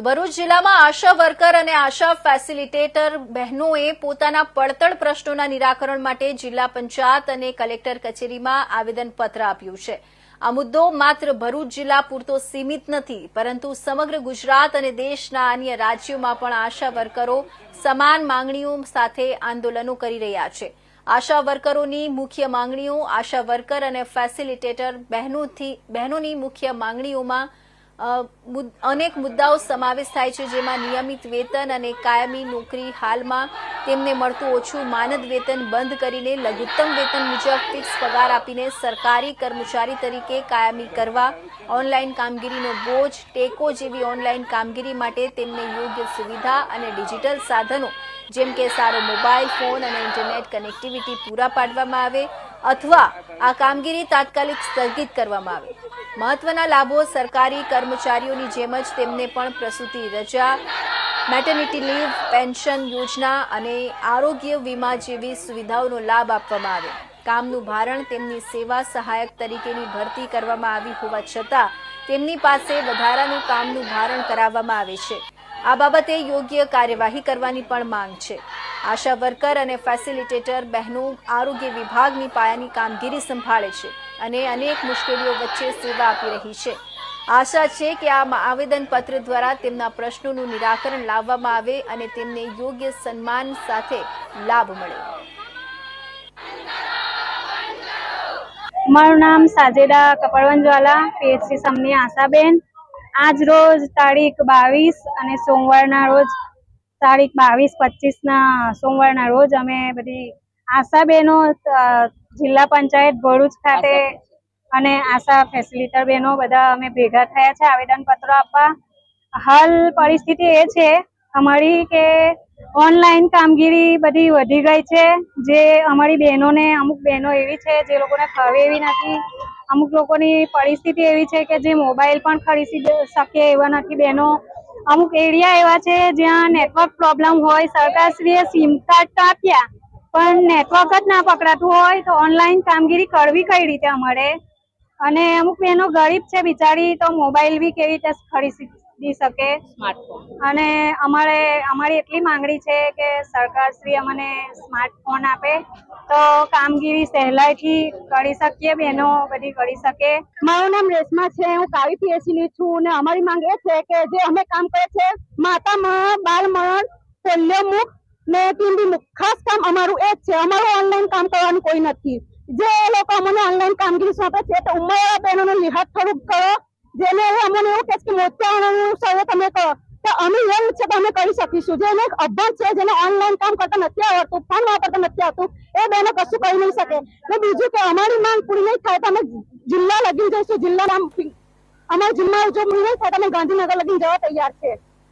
તો ભરૂચ જિલ્લામાં આશા વર્કર અને આશા ફેસિલિટેટર બહેનોએ પોતાના પડતર પ્રશ્નોના નિરાકરણ માટે જિલ્લા પંચાયત અને કલેક્ટર કચેરીમાં આવેદનપત્ર આપ્યું છે. આ મુદ્દો માત્ર ભરૂચ જિલ્લા પૂરતો સીમિત નથી, પરંતુ સમગ્ર ગુજરાત અને દેશના અન્ય રાજ્યોમાં પણ આશા વર્કરો સમાન માંગણીઓ સાથે આંદોલનો કરી રહ્યા છે. આશા વર્કરોની મુખ્ય માંગણીઓ આશા વર્કર અને ફેસિલિટેટર બહેનોથી બહેનોની મુખ્ય માંગણીઓમાં અનેક મુદ્દાઓ સમાવેશ થાય છે જેમાં નિયમિત વેતન અને કાયમી નોકરી હાલમાં તેમને મળતું ઓછું માનદ વેતન બંધ કરીને લઘુત્તમ વેતન મુજબ ફિક્સ પગાર આપીને સરકારી કર્મચારી તરીકે કાયમી કરવા, ઓનલાઈન કામગીરીનો બોજ, ટેકો જેવી ઓનલાઈન કામગીરી માટે તેમને યોગ્ય સુવિધા અને ડિજિટલ સાધનો, જેમ કે સારો મોબાઈલ, ફોન અને ઇન્ટરનેટ કનેક્ટિવિટી પૂરા પાડવામાં આવે અથવા આ કામગીરી તાત્કાલિક સ્થગિત કરવામાં આવે. મહત્વના લાભો સરકારી કર્મચારીઓની જેમ જ તેમને પણ પ્રસૂતિ રજા મેટર્નિટી લીવ પેન્શન યોજના અને આરોગ્ય વીમા જેવી સુવિધાઓનો લાભ આપવામાં આવે. કામનું ભારણ તેમની સેવા સહાયક તરીકેની ભરતી કરવામાં આવી હોવા છતાં તેમની પાસે વધારાનું કામનું ભારણ કરાવવામાં આવે છે. આ બાબતે યોગ્ય કાર્યવાહી કરવાની પણ માંગ છે. આશા વર્કર અને ફેસિલિટેટર બહેનો આરોગ્ય વિભાગની પાયાની કામગીરી સંભાળે છે. અને અનેક મુશ્કેલીઓ વચ્ચે સેવા આપી રહી છે. આશા છે કે આ આવેદનપત્ર દ્વારા તેમના પ્રશ્નોનું નિરાકરણ લાવવામાં આવે અને તેમને યોગ્ય સન્માન સાથે લાભ મળે. મારું નામ સાજેદા કપડવંજવાલા, પીએચસી સમની આશાબેન. આજ રોજ તારીખ બાવીસ અને સોમવારના રોજ, તારીખ બાવીસ પચીસના સોમવારના રોજ અમે બધી આશાબેનો જિલ્લા પંચાયત ભરૂચ ખાતે અને આશા ફેસિલિટર બહેનો બધા અમે ભેગા થયા છે આવેદન પત્ર આપવા. હાલ પરિસ્થિતિ એ છે અમારી કે ઓનલાઈન કામગીરી બધી વધી ગઈ છે જે અમારી બહેનોને અમુક બહેનો એવી છે જે લોકોને ફાવે એવી નથી. અમુક લોકોની પરિસ્થિતિ એવી છે કે જે મોબાઈલ પણ ખરીદી શકે એવા નથી બહેનો. અમુક એરિયા એવા છે જ્યાં નેટવર્ક પ્રોબ્લેમ હોય સરકારશ્રીએ સિમ કાર્ડ તો આપ્યા પણ નેટવર્ક જ ના પકડાતું હોય તો ઓનલાઈન કામગીરી કરવી કઈ રીતે અમારે. અને અમુક બહેનો ગરીબ છે બિચારી તો મોબાઈલ બી કેવી રીતે ખરીદી શકે? અને અમારે અમારી એટલી માંગણી છે કે સરકારશ્રી અમને સ્માર્ટફોન આપે તો કામગીરી સહેલાઈથી કરી શકીએ બહેનો બધી કરી શકે. મારું નામ રેશમા છે હું કાવી પીએસસી ની છું અને અમારી માંગ એ છે કે જે અમે કામ કરે છે માતા મરણ બાળ મરણ પોલિયો મુક્ત ને ટીમ્બી ખાસ કામ અમારું એ જ છે. અમારું ઓનલાઈન કામ કરવાનું કોઈ નથી. જે લોકો અમને ઓનલાઈન કામગીરી સોંપે છે, તો ઉંમરવાળા બહેનોનો લિહાજ થોડુંક કરો. જેને અમને એવું કહે છે કે મોતિયાણાનું સર્વે તમે કરો. તો અમે યંગ છે તો અમે કરી શકીશું. જેને અભ્યાસ છે, જેને ઓનલાઈન કામ કરતા નથી આવડતું, ફોન વાપરતા નથી આવતું એ બહેનો કશું કરી નહીં શકે. ને બીજું કે, અમારી માંગ પૂરી નહીં થાય તો અમે જિલ્લા લગી જઈશું. જિલ્લાના અમારા જિલ્લા પૂરી નહીં થાય તો અમે ગાંધીનગર લગી જવા તૈયાર છે.